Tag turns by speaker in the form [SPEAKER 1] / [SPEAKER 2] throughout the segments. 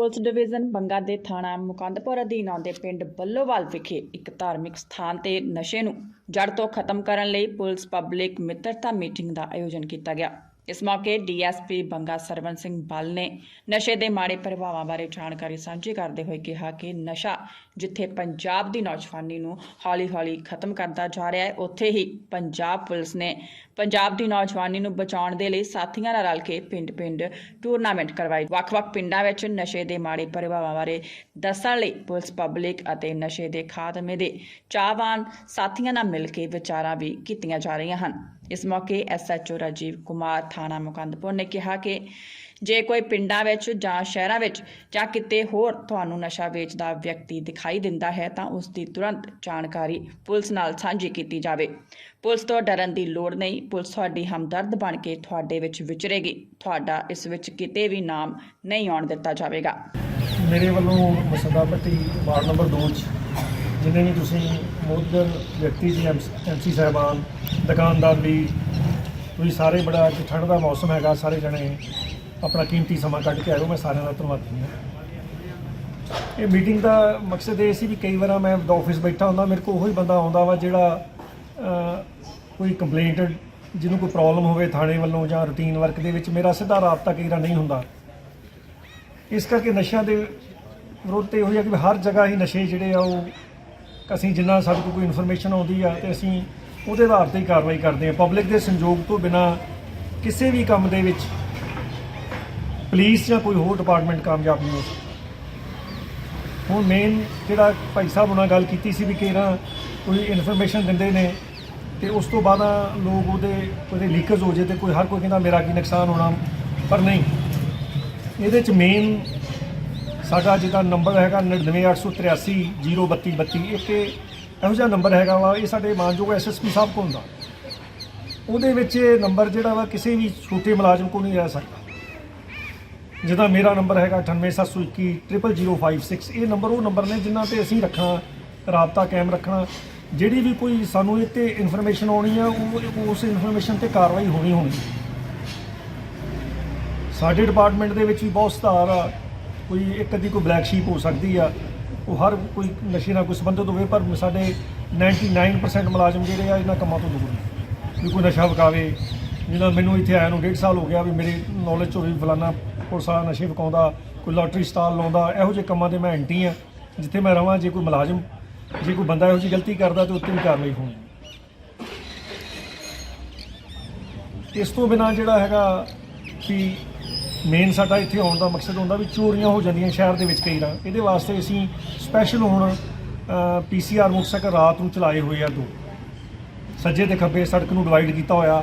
[SPEAKER 1] Police division Banga ਦੇ ਥਾਣਾ ਮੁਕੰਦਪੁਰ ਅਧੀਨ ਆਉਂਦੇ ਪਿੰਡ ਬੱਲੋਵਾਲ ਵਿਖੇ ਇੱਕ ਧਾਰਮਿਕ ਸਥਾਨ ਤੇ ਨਸ਼ੇ ਨੂੰ ਜੜ ਤੋਂ ਖਤਮ ਕਰਨ ਲਈ ਪੁਲਿਸ ਪਬਲਿਕ ਮਿੱਤਰਤਾ ਮੀਟਿੰਗ ਦਾ ਆਯੋਜਨ ਕੀਤਾ ਗਿਆ। ਇਸ ਮੌਕੇ ਡੀਐਸਪੀ ਬੰਗਾ ਸਰਵਨ ਸਿੰਘ ਬਲ ਨੇ ਨਸ਼ੇ ਦੇ ਮਾੜੇ ਪ੍ਰਭਾਵਾਂ ਬਾਰੇ ਜਾਣਕਾਰੀ ਸਾਂਝੀ ਕਰਦੇ ਹੋਏ ਕਿਹਾ ਕਿ ਨਸ਼ਾ ਜਿੱਥੇ ਪੰਜਾਬ ਦੀ ਨੌਜਵਾਨੀ ਨੂੰ ਹੌਲੀ-ਹੌਲੀ ਖਤਮ ਕਰਦਾ ਜਾ ਰਿਹਾ ਹੈ, ਉੱਥੇ ਹੀ ਪੰਜਾਬ ਪੁਲਿਸ ਨੇ ਪੰਜਾਬ ਦੀ ਨੌਜਵਾਨੀ ਨੂੰ ਬਚਾਉਣ ਦੇ ਲਈ ਸਾਥੀਆਂ ਨਾਲ ਰਲ ਕੇ ਪਿੰਡ-ਪਿੰਡ ਟੂਰਨਾਮੈਂਟ ਕਰਵਾਏ। ਵੱਖ-ਵੱਖ ਪਿੰਡਾਂ ਵਿੱਚ ਨਸ਼ੇ ਦੇ ਮਾੜੇ ਪ੍ਰਭਾਵਾਂ ਬਾਰੇ ਦੱਸਣ ਲਈ ਪੁਲਿਸ ਪਬਲਿਕ ਅਤੇ ਨਸ਼ੇ ਦੇ ਖਾਤਮੇ ਦੇ ਚਾਹਵਾਨ ਸਾਥੀਆਂ ਨਾਲ ਮਿਲ ਕੇ ਵਿਚਾਰਾਂ ਵੀ ਕੀਤੀਆਂ ਜਾ ਰਹੀਆਂ ਹਨ। ਇਸ ਮੌਕੇ ਐਸਐਚਓ ਰਾਜੀਵ ਕੁਮਾਰ ਥਾਣਾ ਮੁਕੰਦਪੁਰ ਨੇ ਕਿਹਾ ਕਿ ਜੇ ਕੋਈ ਪਿੰਡਾਂ ਵਿੱਚ ਜਾਂ ਸ਼ਹਿਰਾਂ ਵਿੱਚ ਜਾਂ ਕਿਤੇ ਹੋਰ ਤੁਹਾਨੂੰ ਨਸ਼ਾ ਵੇਚਦਾ ਵਿਅਕਤੀ ਦਿਖਾਈ ਦਿੰਦਾ ਹੈ, ਤਾਂ ਉਸ ਦੀ ਤੁਰੰਤ ਜਾਣਕਾਰੀ ਪੁਲਿਸ ਨਾਲ ਸਾਂਝੀ ਕੀਤੀ ਜਾਵੇ। ਪੁਲਿਸ ਤੋਂ ਡਰਨ ਦੀ ਲੋੜ ਨਹੀਂ, ਪੁਲਿਸ ਤੁਹਾਡੀ ਹਮਦਰਦ ਬਣ ਕੇ ਤੁਹਾਡੇ ਵਿੱਚ ਵਿਚਰੇਗੀ। ਤੁਹਾਡਾ ਇਸ ਵਿੱਚ ਕਿਤੇ ਵੀ ਨਾਮ ਨਹੀਂ ਆਉਣ ਦਿੱਤਾ ਜਾਵੇਗਾ।
[SPEAKER 2] ਮੇਰੇ ਵੱਲੋਂ ਮਸਦਾ ਪੱਟੀ ਵਾਰਡ ਨੰਬਰ 2 ਚ ਜਿੰਨੇ ਵੀ ਤੁਸੀਂ ਮੋਦਰ ਵਿਅਕਤੀ ਜੀ ਐਮਸੀ ਸਾਹਿਬਾਨ, ਦੁਕਾਨਦਾਰ ਵੀ, ਤੁਸੀਂ ਸਾਰੇ ਬੜਾ ਅੱਜ ਠੰਡ ਦਾ ਮੌਸਮ ਹੈਗਾ, ਸਾਰੇ ਜਣੇ ਆਪਣਾ ਕੀਮਤੀ ਸਮਾਂ ਕੱਢ ਕੇ ਆਇਓ ਮੈਂ ਸਾਰਿਆਂ ਦਾ ਧੰਨਵਾਦੀ ਹਾਂ। ਇਹ ਮੀਟਿੰਗ ਦਾ ਮਕਸਦ ਇਹ ਸੀ ਵੀ ਕਈ ਵਾਰ ਮੈਂ ਆਫਿਸ ਬੈਠਾ ਹੁੰਦਾ, ਮੇਰੇ ਕੋਲ ਉਹੀ ਬੰਦਾ ਆਉਂਦਾ ਵਾ ਜਿਹੜਾ ਕੋਈ ਕੰਪਲੇਂਟ ਜਿਹਨੂੰ ਕੋਈ ਪ੍ਰੋਬਲਮ ਹੋਵੇ ਥਾਣੇ ਵੱਲੋਂ ਜਾਂ ਰੂਟੀਨ ਵਰਕ ਦੇ ਵਿੱਚ, ਮੇਰਾ ਸਿੱਧਾ ਰਾਬਤਾ ਕਈ ਵਾਰ ਨਹੀਂ ਹੁੰਦਾ। ਇਸ ਕਰਕੇ ਨਸ਼ਿਆਂ ਦੇ ਵਿਰੋਧ ਤੇ ਇਹੋ ਜਿਹਾ ਕਿ ਹਰ ਜਗ੍ਹਾ ਹੀ ਨਸ਼ੇ ਜਿਹੜੇ ਆ ਉਹ ਅਸੀਂ ਜਿੰਨਾ ਸਾਡੇ ਕੋਲ ਕੋਈ ਇਨਫੋਰਮੇਸ਼ਨ ਆਉਂਦੀ ਆ ਤੇ ਅਸੀਂ ਉਹਦੇ ਆਧਾਰ ਤੇ ਹੀ ਕਾਰਵਾਈ ਕਰਦੇ ਆ ਪਬਲਿਕ ਦੇ ਸੰਯੋਗ ਤੋਂ ਬਿਨਾ ਕਿਸੇ ਵੀ ਕੰਮ ਦੇ ਵਿੱਚ ਪੁਲਿਸ ਜਾਂ ਕੋਈ ਹੋਰ ਡਿਪਾਰਟਮੈਂਟ ਕਾਮਯਾਬ ਨਹੀਂ ਹੋ ਸਕਦਾ। ਹੁਣ ਮੇਨ ਜਿਹੜਾ ਭਾਈ ਸਾਹਿਬ ਉਹਨਾਂ ਗੱਲ ਕੀਤੀ ਸੀ ਵੀ ਕਿਹੜਾ ਕੋਈ ਇਨਫੋਰਮੇਸ਼ਨ ਦਿੰਦੇ ਨੇ ਤੇ ਉਸ ਤੋਂ ਬਾਅਦ ਲੋਕ ਉਹਦੇ ਉਹਦੇ ਲੀਕੇਜ ਹੋ ਜੇ ਤੇ ਕੋਈ ਹਰ ਕੋਈ ਕਹਿੰਦਾ ਮੇਰਾ ਕੀ ਨੁਕਸਾਨ ਹੋਣਾ, ਪਰ ਨਹੀਂ। ਇਹਦੇ ਚ ਮੇਨ ਸਾਡਾ ਜਿਹਦਾ ਨੰਬਰ ਹੈਗਾ 9988303232 ਇੱਕ ਇਹੋ ਜਿਹਾ ਨੰਬਰ ਹੈਗਾ ਵਾ, ਇਹ ਸਾਡੇ ਮਾਨਯੋਗ ਐਸਐਸਪੀ ਸਾਹਿਬ ਕੋਲ ਹੁੰਦਾ ਉਹਦੇ ਵਿੱਚ ਇਹ ਨੰਬਰ ਜਿਹੜਾ ਵਾ ਕਿਸੇ ਵੀ ਛੋਟੇ ਮੁਲਾਜ਼ਮ ਕੋਲ ਨਹੀਂ ਰਹਿ ਸਕਦਾ। ਜਿਹਦਾ ਮੇਰਾ ਨੰਬਰ ਹੈਗਾ 9872100056 ਇਹ ਨੰਬਰ ਉਹ ਨੰਬਰ ਨੇ ਜਿਨ੍ਹਾਂ ਤੇ ਅਸੀਂ ਰੱਖਣਾ, ਰਾਬਤਾ ਕਾਇਮ ਰੱਖਣਾ। ਜਿਹੜੀ ਵੀ ਕੋਈ ਸਾਨੂੰ ਇਹ ਤੇ ਇਨਫੋਰਮੇਸ਼ਨ ਆਉਣੀ ਆ, ਉਹ ਉਸ ਇਨਫੋਰਮੇਸ਼ਨ ਤੇ ਕਾਰਵਾਈ ਹੋਣੀ ਹੋਣੀ। ਸਾਡੇ ਡਿਪਾਰਟਮੈਂਟ ਦੇ ਵਿੱਚ ਵੀ ਬਹੁਤ ਸੁਧਾਰ ਆ। ਕੋਈ ਇੱਕ ਅੱਧੀ ਕੋਈ ਬਲੈਕ ਸ਼ੀਪ ਹੋ ਸਕਦੀ ਆ, ਉਹ ਹਰ ਕੋਈ ਨਸ਼ੇ ਨਾਲ ਕੋਈ ਸੰਬੰਧਿਤ ਹੋਵੇ, ਪਰ ਸਾਡੇ 99% ਮੁਲਾਜ਼ਮ ਜਿਹੜੇ ਆ, ਇਹਨਾਂ ਕੰਮਾਂ ਤੋਂ ਦੂਰ ਨੇ। ਵੀ ਕੋਈ ਨਸ਼ਾ ਵਿਕਾਵੇ ਜਿਹਦਾ ਮੈਨੂੰ ਇੱਥੇ ਆਇਆ ਨੂੰ 1.5 ਸਾਲ ਹੋ ਗਿਆ ਵੀ ਮੇਰੀ ਨੌਲੇਜ ਚੋਂ ਵੀ ਫਲਾਨਾ ਪੁਲਿਸ ਵਾਲਾ ਨਸ਼ੇ ਵਿਕਾਉਂਦਾ, ਕੋਈ ਲਾਟਰੀ ਸਟਾਲ ਲਾਉਂਦਾ, ਇਹੋ ਜਿਹੇ ਕੰਮਾਂ ਦੇ ਮੈਂ ਐਂਟੀ ਆ, ਜਿੱਥੇ ਮੈਂ ਰਵਾਂ, ਜੇ ਕੋਈ ਮੁਲਾਜ਼ਮ, ਜੇ ਕੋਈ ਬੰਦਾ ਇਹੋ ਜਿਹੀ ਗਲਤੀ ਕਰਦਾ ਤੇ ਉੱਤੇ ਵੀ ਕਾਰਵਾਈ ਹੋਣੀ। ਇਸ ਤੋਂ ਬਿਨਾਂ ਜਿਹੜਾ ਹੈਗਾ ਕਿ ਮੇਨ ਸਾਡਾ ਇੱਥੇ ਆਉਣ ਦਾ ਮਕਸਦ ਹੁੰਦਾ ਵੀ ਚੋਰੀਆਂ ਹੋ ਜਾਂਦੀਆਂ ਸ਼ਹਿਰ ਦੇ ਵਿੱਚ ਕਈ ਵਾਰ। ਇਹਦੇ ਵਾਸਤੇ ਅਸੀਂ ਸਪੈਸ਼ਲ ਹੁਣ ਪੀਸੀਆਰ ਮੋਟਰਸਾਈਕਲ ਰਾਤ ਨੂੰ ਚਲਾਏ ਹੋਏ ਆ ਦੋ। ਸੱਜੇ ਤੇ ਖੱਬੇ ਸੜਕ ਨੂੰ ਡਿਵਾਈਡ ਕੀਤਾ ਹੋਇਆ।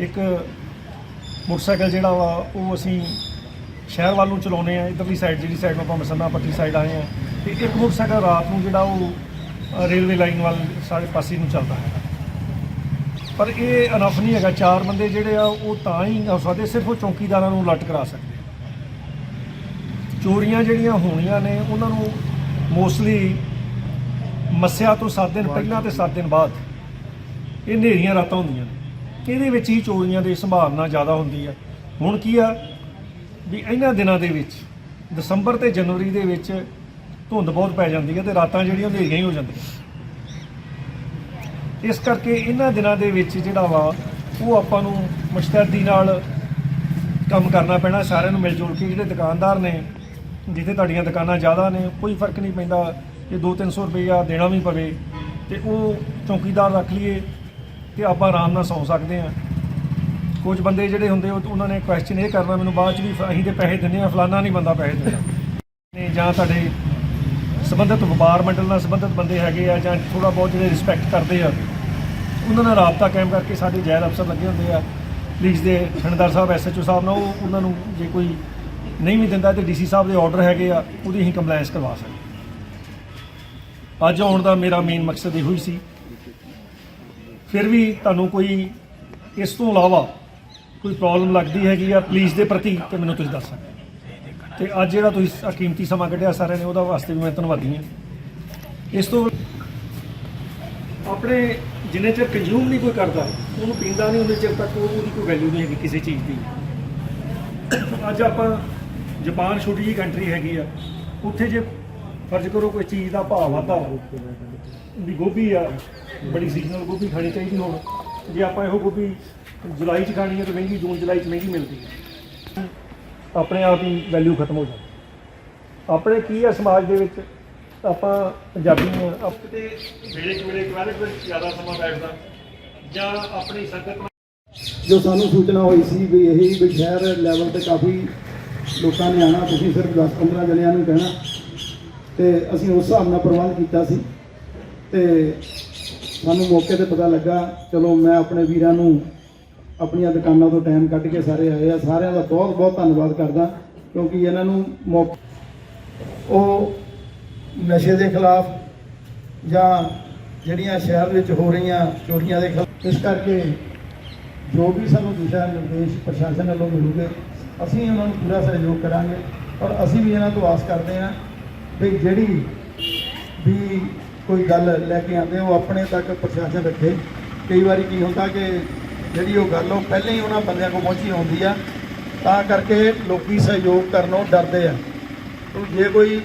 [SPEAKER 2] ਇੱਕ ਮੋਟਰਸਾਈਕਲ ਜਿਹੜਾ ਵਾ, ਉਹ ਅਸੀਂ ਸ਼ਹਿਰ ਵੱਲ ਨੂੰ ਚਲਾਉਨੇ ਆ। ਇਧਰਲੀ ਸਾਈਡ ਜਿਹੜੀ ਸਾਈਡ ਨੂੰ ਆਪਾਂ ਮਸੰਨਾ ਪੱਟੀ ਸਾਈਡ ਆਏ ਆ। ਤੇ ਇੱਕ ਮੋਟਰਸਾਈਕਲ ਰਾਤ ਨੂੰ ਜਿਹੜਾ ਉਹ ਰੇਲਵੇ ਲਾਈਨ ਵੱਲ ਸਾਰੇ ਪਾਸੇ ਨੂੰ ਚੱਲਦਾ ਹੈ। ਪਰ ਇਹ ਅਨਫ ਨਹੀਂ ਹੈਗਾ, ਚਾਰ ਬੰਦੇ ਜਿਹੜੇ ਆ, ਉਹ ਤਾਂ ਹੀ ਹੋ ਸਕਦੇ ਸਿਰਫ ਉਹ ਚੌਕੀਦਾਰਾਂ ਨੂੰ ਲੱਟ ਕਰਾ ਸਕਦੇ ਚੋਰੀਆਂ ਜਿਹੜੀਆਂ ਹੋਣੀਆਂ ਨੇ, ਉਹਨਾਂ ਨੂੰ ਮੋਸਟਲੀ ਮੱਸਿਆ ਤੋਂ 7 ਦਿਨ ਪਹਿਲਾਂ ਤੇ 7 ਦਿਨ ਬਾਅਦ ਇਹ ਹਨੇਰੀਆਂ ਰਾਤਾਂ ਹੁੰਦੀਆਂ ਨੇ। ਇਹਦੇ ਵਿੱਚ ਹੀ ਚੋਰੀਆਂ ਦੀ ਸੰਭਾਵਨਾ ਜ਼ਿਆਦਾ ਹੁੰਦੀ ਆ। ਹੁਣ ਕੀ ਆ ਵੀ ਇਹਨਾਂ ਦਿਨਾਂ ਦੇ ਵਿੱਚ, ਦਸੰਬਰ ਤੇ ਜਨਵਰੀ ਦੇ ਵਿੱਚ ਧੁੰਦ ਬਹੁਤ ਪੈ ਜਾਂਦੀ ਹੈ ਤੇ ਰਾਤਾਂ ਜਿਹੜੀਆਂ ਹਨੇਰੀਆਂ ਹੀ ਹੋ ਜਾਂਦੀਆਂ। ਇਸ ਕਰਕੇ ਇਹਨਾਂ ਦਿਨਾਂ ਦੇ ਵਿੱਚ ਜਿਹੜਾ ਵਾ, ਉਹ ਆਪਾਂ ਨੂੰ ਮੁਸ਼ਤੈਦੀ ਨਾਲ ਕੰਮ ਕਰਨਾ ਪੈਣਾ, ਸਾਰਿਆਂ ਨੂੰ ਮਿਲ ਜੁਲ ਕੇ ਜਿਹੜੇ ਦੁਕਾਨਦਾਰ ਨੇ ਜਿੱਥੇ ਤੁਹਾਡੀਆਂ ਦੁਕਾਨਾਂ ਜ਼ਿਆਦਾ ਨੇ, ਕੋਈ ਫ਼ਰਕ ਨਹੀਂ ਪੈਂਦਾ ਜੇ 2-300 ਰੁਪਈਆ ਦੇਣਾ ਵੀ ਪਵੇ ਤੇ ਉਹ ਚੌਕੀਦਾਰ ਰੱਖ ਲਈਏ ਤੇ ਆਪਾਂ ਆਰਾਮ ਨਾਲ ਸੌਂ ਸਕਦੇ ਹਾਂ। ਕੁਝ ਬੰਦੇ ਜਿਹੜੇ ਹੁੰਦੇ ਉਹਨਾਂ ਨੇ ਕੁਐਸਚਨ ਇਹ ਕਰਨਾ, ਮੈਨੂੰ ਬਾਅਦ ਚ ਵੀ ਅਸੀਂ ਤੇ ਪੈਸੇ ਦਿੰਦੇ ਆ ਫਲਾਨਾ ਨਹੀਂ ਬੰਦਾ ਪੈਸੇ ਦਿੰਦਾ। ਨੇ ਜਾਂ ਤੁਹਾਡੇ ਸੰਬੰਧਿਤ ਵਪਾਰ ਮੰਡਲ ਨਾਲ ਸੰਬੰਧਿਤ ਬੰਦੇ ਹੈਗੇ ਆ ਜਾਂ ਥੋੜਾ ਬਹੁਤ ਜਿਹੜੇ ਰਿਸਪੈਕਟ ਕਰਦੇ ਆ, ਉਹਨਾਂ ਨਾਲ ਰਾਬਤਾ ਕਾਇਮ ਕਰਕੇ ਸਾਡੇ ਜੈਲ ਅਫਸਰ ਲੱਗੇ ਹੁੰਦੇ ਆ। ਪੁਲਿਸ ਦੇ ਥਾਣੇਦਾਰ ਸਾਹਿਬ ਐਸਐਚਓ ਸਾਹਿਬ ਨਾਲ, ਉਹ ਉਹਨਾਂ ਨੂੰ ਜੇ ਕੋਈ ਨਹੀਂ ਵੀ ਦਿੰਦਾ ਤੇ ਡੀਸੀ ਸਾਹਿਬ ਦੇ ਆਰਡਰ ਹੈਗੇ ਆ, ਉਹਦੀ ਅਸੀਂ ਕੰਪਲਾਈਂਸ ਕਰਵਾ ਸਕਦੇ ਅੱਜ ਆਉਣ ਦਾ ਮੇਰਾ ਮੇਨ ਮਕਸਦ ਇਹੋ ਹੀ ਸੀ। ਫਿਰ ਵੀ ਤੁਹਾਨੂੰ ਕੋਈ ਇਸ ਤੋਂ ਇਲਾਵਾ ਕੋਈ ਪ੍ਰੋਬਲਮ ਲੱਗਦੀ ਹੈਗੀ ਆ ਪੁਲਿਸ ਦੇ ਪ੍ਰਤੀ, ਤੇ ਮੈਨੂੰ ਤੁਸੀਂ ਦੱਸ ਸਕਦੇ ਹੋ। ਤੇ ਅੱਜ ਜਿਹੜਾ ਤੁਸੀਂ ਆਹ ਕੀਮਤੀ ਸਮਾਂ ਕੱਢਿਆ ਸਾਰਿਆਂ ਨੇ, ਉਹਦਾ ਵਾਸਤੇ ਵੀ ਮੈਂ ਧੰਨਵਾਦੀ ਹਾਂ। ਇਸ ਤੋਂ ਆਪਣੇ ਜਿੰਨੇ ਚਿਰ ਕੰਜ਼ਿਊਮ ਨਹੀਂ ਕੋਈ ਕਰਦਾ, ਉਹਨੂੰ ਪੀਂਦਾ ਨਹੀਂ ਉਹਦੇ ਚਿਰ ਤੱਕ ਉਹ- ਉਹਦੀ ਕੋਈ ਵੈਲਿਊ ਨਹੀਂ ਹੈਗੀ ਕਿਸੇ ਚੀਜ਼ ਦੀ। ਅੱਜ ਆਪਾਂ ਜਾਪਾਨ ਛੋਟੀ ਜਿਹੀ ਕੰਟਰੀ ਹੈਗੀ ਆ, ਉੱਥੇ ਜੇ ਫਰਜ਼ ਕਰੋ ਕੋਈ ਚੀਜ਼ ਦਾ ਭਾਅ ਵਾਧਾ ਵੀ ਗੋਭੀ ਆ, ਬੜੀ ਸੀਜ਼ਨਲ ਗੋਭੀ ਖਾਣੀ ਚਾਹੀਦੀ ਹੁਣ ਜੇ ਆਪਾਂ ਇਹੋ ਗੋਭੀ ਜੁਲਾਈ 'ਚ ਖਾਣੀ ਹੈ ਤਾਂ ਮਹਿੰਗੀ, ਜੂਨ, ਜੁਲਾਈ 'ਚ ਮਹਿੰਗੀ ਮਿਲਦੀ ਹੈ ਆਪਣੇ ਆਪ ਹੀ ਵੈਲਿਊ ਖਤਮ ਹੋ ਜਾਂਦੀ। ਆਪਣੇ ਕੀ ਹੈ ਸਮਾਜ ਦੇ ਵਿੱਚ? ਆਪਾਂ ਪੰਜਾਬੀ ਹਾਂ ਆਪ ਤੇ ਵੇਲੇ ਕੁ ਵੇਲੇ ਕੁ ਜ਼ਿਆਦਾ ਸਮਾਂ ਬੈਠਦਾ ਜਾਂ ਆਪਣੀ ਸੰਗਤ
[SPEAKER 3] ਜੋ ਸਾਨੂੰ ਸੂਚਨਾ ਹੋਈ ਸੀ ਵੀ ਇਹ ਵੀ ਸ਼ਹਿਰ ਲੈਵਲ ਤੇ ਕਾਫੀ ਲੋਕਾਂ ਨੇ ਆਣਾ ਤੁਸੀਂ ਸਿਰਫ 10-15 ਜਣਿਆਂ ਨੂੰ ਕਹਿਣਾ। ਤੇ ਅਸੀਂ ਉਸ ਹਿਸਾਬ ਨਾਲ ਪ੍ਰਬੰਧ ਕੀਤਾ ਸੀ। ਤੇ ਸਾਨੂੰ ਮੌਕੇ ਤੇ ਪਤਾ ਲੱਗਾ ਚਲੋ ਮੈਂ ਆਪਣੇ ਵੀਰਾਂ ਨੂੰ ਆਪਣੀਆਂ ਦੁਕਾਨਾਂ ਤੋਂ ਟਾਈਮ ਕੱਢ ਕੇ ਸਾਰੇ ਆਏ ਆ। ਸਾਰਿਆਂ ਦਾ ਬਹੁਤ ਬਹੁਤ ਧੰਨਵਾਦ ਕਰਦਾ, ਕਿਉਂਕਿ ਇਹਨਾਂ ਨੂੰ ਮੌਕਾ ਉਹ ਨਸ਼ੇ ਦੇ ਖਿਲਾਫ ਜਾਂ ਜਿਹੜੀਆਂ ਸ਼ਹਿਰ ਵਿੱਚ ਹੋ ਰਹੀਆਂ ਚੋਰੀਆਂ ਦੇ ਖਿਲਾਫ ਇਸ ਕਰਕੇ ਜੋ ਵੀ ਸਾਨੂੰ ਦਿਸ਼ਾ ਨਿਰਦੇਸ਼ ਪ੍ਰਸ਼ਾਸਨ ਵੱਲੋਂ ਮਿਲੂਗੇ, ਅਸੀਂ ਉਹਨਾਂ ਨੂੰ ਪੂਰਾ ਸਹਿਯੋਗ ਕਰਾਂਗੇ ਔਰ ਅਸੀਂ ਵੀ ਇਹਨਾਂ ਤੋਂ ਆਸ ਕਰਦੇ ਹਾਂ ਵੀ ਜਿਹੜੀ ਵੀ ਕੋਈ ਗੱਲ ਲੈ ਕੇ ਆਉਂਦੇ ਉਹ ਆਪਣੇ ਤੱਕ ਪ੍ਰਸ਼ਾਸਨ ਰੱਖੇ। ਕਈ ਵਾਰੀ ਕੀ ਹੁੰਦਾ ਕਿ ਜਿਹੜੀ ਉਹ ਗੱਲ ਉਹ ਪਹਿਲਾਂ ਹੀ ਉਹਨਾਂ ਬੰਦਿਆਂ ਕੋਲ ਪਹੁੰਚੀ ਹੁੰਦੀ ਆ, ਤਾਂ ਕਰਕੇ ਲੋਕੀ ਸਹਿਯੋਗ ਕਰਨੋਂ ਡਰਦੇ ਆ। ਜੇ ਕੋਈ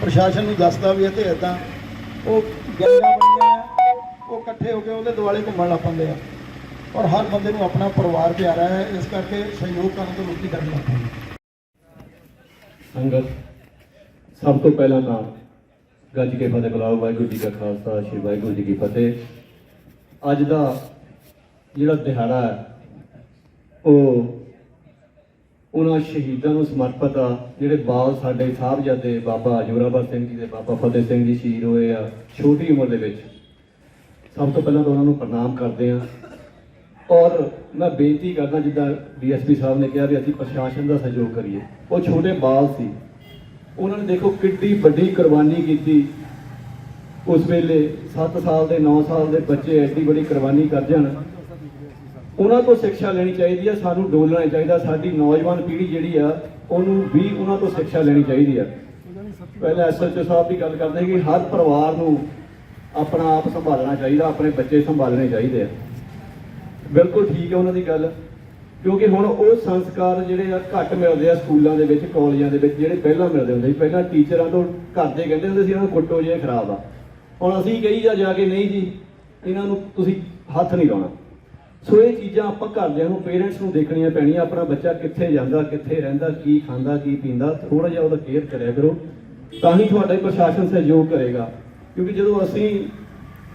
[SPEAKER 3] ਪ੍ਰਸ਼ਾਸਨ ਨੂੰ ਦੱਸਦਾ ਵੀ ਇਹ ਤੇ ਇਦਾਂ ਉਹ ਗੈਂਗਾਂ ਬਣੀਆਂ ਆ, ਉਹ ਇਕੱਠੇ ਹੋ ਕੇ ਉਹਦੇ ਦੁਆਲੇ ਘੁੰਮਣ ਲੱਗ ਪੈਂਦੇ ਆ। ਔਰ ਹਰ ਬੰਦੇ ਨੂੰ ਆਪਣਾ ਪਰਿਵਾਰ ਪਿਆਰਾ ਹੈ, ਇਸ ਕਰਕੇ ਸਹਿਯੋਗ ਕਰਨ ਤੋਂ ਲੋਕੀ ਡਰਨ ਲੱਗ ਪੈਂਦੇ
[SPEAKER 4] ਸੰਗਤ, ਸਭ ਤੋਂ ਪਹਿਲਾਂ ਤਾਂ ਗੱਜ ਕੇ ਫਤਿਹ ਬੁਲਾਓ, ਵਾਹਿਗੁਰੂ ਜੀ ਕਾ ਖਾਲਸਾ, ਸ੍ਰੀ ਵਾਹਿਗੁਰੂ ਜੀ ਕੀ ਫਤਿਹ। ਅੱਜ ਦਾ ਜਿਹੜਾ ਦਿਹਾੜਾ ਹੈ, ਉਹ ਉਹਨਾਂ ਸ਼ਹੀਦਾਂ ਨੂੰ ਸਮਰਪਿਤ ਆ, ਜਿਹੜੇ ਬਾਲ ਸਾਡੇ ਸਾਹਿਬਜ਼ਾਦੇ ਬਾਬਾ ਜੋਰਾਵਰ ਸਿੰਘ ਜੀ ਦੇ ਬਾਬਾ ਫਤਿਹ ਸਿੰਘ ਜੀ ਸ਼ਹੀਦ ਹੋਏ ਆ, ਛੋਟੀ ਉਮਰ ਦੇ ਵਿੱਚ। ਸਭ ਤੋਂ ਪਹਿਲਾਂ ਤਾਂ ਉਹਨਾਂ ਨੂੰ ਪ੍ਰਣਾਮ ਕਰਦੇ ਆ ਔਰ ਮੈਂ ਬੇਨਤੀ ਕਰਦਾ, ਜਿੱਦਾਂ ਡੀਐਸਪੀ ਸਾਹਿਬ ਨੇ ਕਿਹਾ ਵੀ ਅਸੀਂ ਪ੍ਰਸ਼ਾਸਨ ਦਾ ਸਹਿਯੋਗ ਕਰੀਏ। ਉਹ ਛੋਟੇ ਬਾਲ ਸੀ। ਉਹਨਾਂ ਨੇ ਦੇਖੋ ਕਿੱਡੀ ਵੱਡੀ ਕੁਰਬਾਨੀ ਕੀਤੀ। ਉਸ ਵੇਲੇ 7 ਸਾਲ ਦੇ 9 ਸਾਲ ਦੇ ਬੱਚੇ ਐਡੀ ਬੜੀ ਕੁਰਬਾਨੀ ਕਰ ਜਾਣ। ਉਹਨਾਂ ਤੋਂ ਸਿੱਖਿਆ ਲੈਣੀ ਚਾਹੀਦੀ ਆ ਸਾਨੂੰ ਡੋਲਣਾ ਚਾਹੀਦਾ, ਸਾਡੀ ਨੌਜਵਾਨ ਪੀੜ੍ਹੀ ਜਿਹੜੀ ਆ, ਉਹਨੂੰ ਵੀ ਉਹਨਾਂ ਤੋਂ ਸਿੱਖਿਆ ਲੈਣੀ ਚਾਹੀਦੀ ਆ। ਪਹਿਲਾਂ ਐਸਐਚਓ ਸਾਹਿਬ ਦੀ ਗੱਲ ਕਰਦੇ ਕਿ ਹਰ ਪਰਿਵਾਰ ਨੂੰ ਆਪਣਾ ਆਪ ਸੰਭਾਲਣਾ ਚਾਹੀਦਾ, ਆਪਣੇ ਬੱਚੇ ਸੰਭਾਲਣੇ ਚਾਹੀਦੇ ਆ। ਬਿਲਕੁਲ ਠੀਕ ਹੈ ਉਹਨਾਂ ਦੀ ਗੱਲ, ਕਿਉਂਕਿ ਹੁਣ ਉਹ ਸੰਸਕਾਰ ਜਿਹੜੇ ਆ ਘੱਟ ਮਿਲਦੇ ਆ ਸਕੂਲਾਂ ਦੇ ਵਿੱਚ, ਕਾਲਜਾਂ ਦੇ ਵਿੱਚ, ਜਿਹੜੇ ਪਹਿਲਾਂ ਮਿਲਦੇ ਹੁੰਦੇ ਸੀ। ਪਹਿਲਾਂ ਟੀਚਰਾਂ ਤੋਂ ਘਰ ਦੇ ਕਹਿੰਦੇ ਹੁੰਦੇ ਸੀ, ਇਹਨਾਂ ਨੂੰ ਕੁੱਟੋ ਜੇ ਖਰਾਬ ਆ। ਹੁਣ ਅਸੀਂ ਕਹੀ ਜਾ ਜਾ ਕੇ, ਨਹੀਂ ਜੀ, ਇਹਨਾਂ ਨੂੰ ਤੁਸੀਂ ਹੱਥ ਨਹੀਂ ਲਾਉਣਾ। ਸੋ ਇਹ ਚੀਜ਼ਾਂ ਆਪਾਂ ਘਰਦਿਆਂ ਨੂੰ ਪੇਰੈਂਟਸ ਨੂੰ ਦੇਖਣੀਆਂ ਪੈਣੀਆਂ, ਆਪਣਾ ਬੱਚਾ ਕਿੱਥੇ ਜਾਂਦਾ, ਕਿੱਥੇ ਰਹਿੰਦਾ, ਕੀ ਖਾਂਦਾ, ਕੀ ਪੀਂਦਾ ਥੋੜਾ ਜਿਹਾ ਉਹਦਾ ਕੇਅਰ ਕਰਿਆ ਕਰੋ, ਤਾਂ ਹੀ ਤੁਹਾਡਾ ਹੀ ਪ੍ਰਸ਼ਾਸਨ ਸਹਿਯੋਗ ਕਰੇਗਾ। ਕਿਉਂਕਿ ਜਦੋਂ ਅਸੀਂ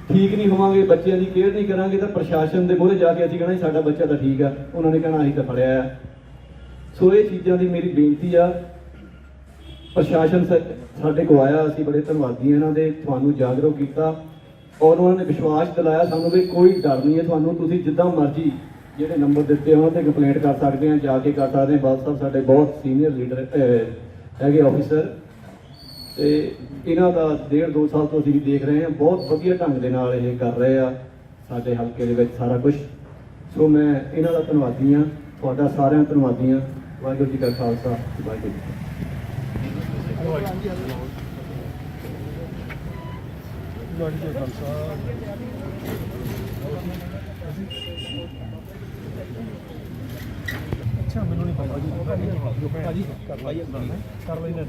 [SPEAKER 4] ਠੀਕ ਨਹੀਂ ਹੋਵਾਂਗੇ, ਬੱਚਿਆਂ ਦੀ ਕੇਅਰ ਨਹੀਂ ਕਰਾਂਗੇ, ਤਾਂ ਪ੍ਰਸ਼ਾਸਨ ਦੇ ਮੂਹਰੇ ਜਾ ਕੇ ਅਸੀਂ ਕਹਣਾ ਸਾਡਾ ਬੱਚਾ ਤਾਂ ਠੀਕ ਆ, ਉਹਨਾਂ ਨੇ ਕਹਿਣਾ ਅਸੀਂ ਤਾਂ ਫੜਿਆ ਆ। ਸੋ ਇਹ ਚੀਜ਼ਾਂ ਦੀ ਮੇਰੀ ਬੇਨਤੀ ਆ। ਪ੍ਰਸ਼ਾਸਨ ਸਾਡੇ ਕੋ ਆਇਆ, ਅਸੀਂ ਬੜੇ ਧੰਨਵਾਦੀ ਹਾਂ ਇਹਨਾਂ ਦੇ, ਤੁਹਾਨੂੰ ਜਾਗਰੂਕ ਕੀਤਾ। ਔਰ ਉਹਨਾਂ ਨੇ ਵਿਸ਼ਵਾਸ ਦਿਲਾਇਆ ਸਾਨੂੰ ਵੀ ਕੋਈ ਡਰ ਨਹੀਂ ਹੈ ਤੁਹਾਨੂੰ ਤੁਸੀਂ ਜਿੱਦਾਂ ਮਰਜ਼ੀ ਜਿਹੜੇ ਨੰਬਰ ਦਿੱਤੇ ਆ, ਉਹਨਾਂ ਤੇ ਕੰਪਲੇਂਟ ਕਰ ਸਕਦੇ ਆ ਜਾ ਕੇ ਕਰ ਸਕਦੇ ਆ ਬਾਦ ਸਾਹਿਬ ਸਾਡੇ ਬਹੁਤ ਸੀਨੀਅਰ ਲੀਡਰ ਹੈਗੇ ਆਫੀਸਰ ਤੇ ਇਹਨਾਂ ਦਾ ਡੇਢ ਦੋ ਸਾਲ ਤੋਂ ਅਸੀਂ ਦੇਖ ਰਹੇ ਹਾਂ ਬਹੁਤ ਵਧੀਆ ਢੰਗ ਦੇ ਨਾਲ ਇਹ ਕਰ ਰਹੇ ਆ ਸਾਡੇ ਹਲਕੇ ਦੇ ਵਿੱਚ ਸਾਰਾ ਕੁਝ ਸੋ ਮੈਂ ਇਹਨਾਂ ਦਾ ਧੰਨਵਾਦੀ ਹਾਂ ਤੁਹਾਡਾ ਸਾਰਿਆਂ ਦਾ ਧੰਨਵਾਦੀ ਹਾਂ। ਵਾਹਿਗੁਰੂ ਜੀ ਕਾ ਖਾਲਸਾ ਵਾਹਿਗੁਰੂ ਜੀ
[SPEAKER 2] ਅੱਛਾ ਮੈਨੂੰ ਨਹੀਂ ਪਤਾ। ਜੀ ਭਾਜੀ ਕਰ ਲਈ ਕਰ ਲੈਣਾ ਕਰ ਲੈਣਾ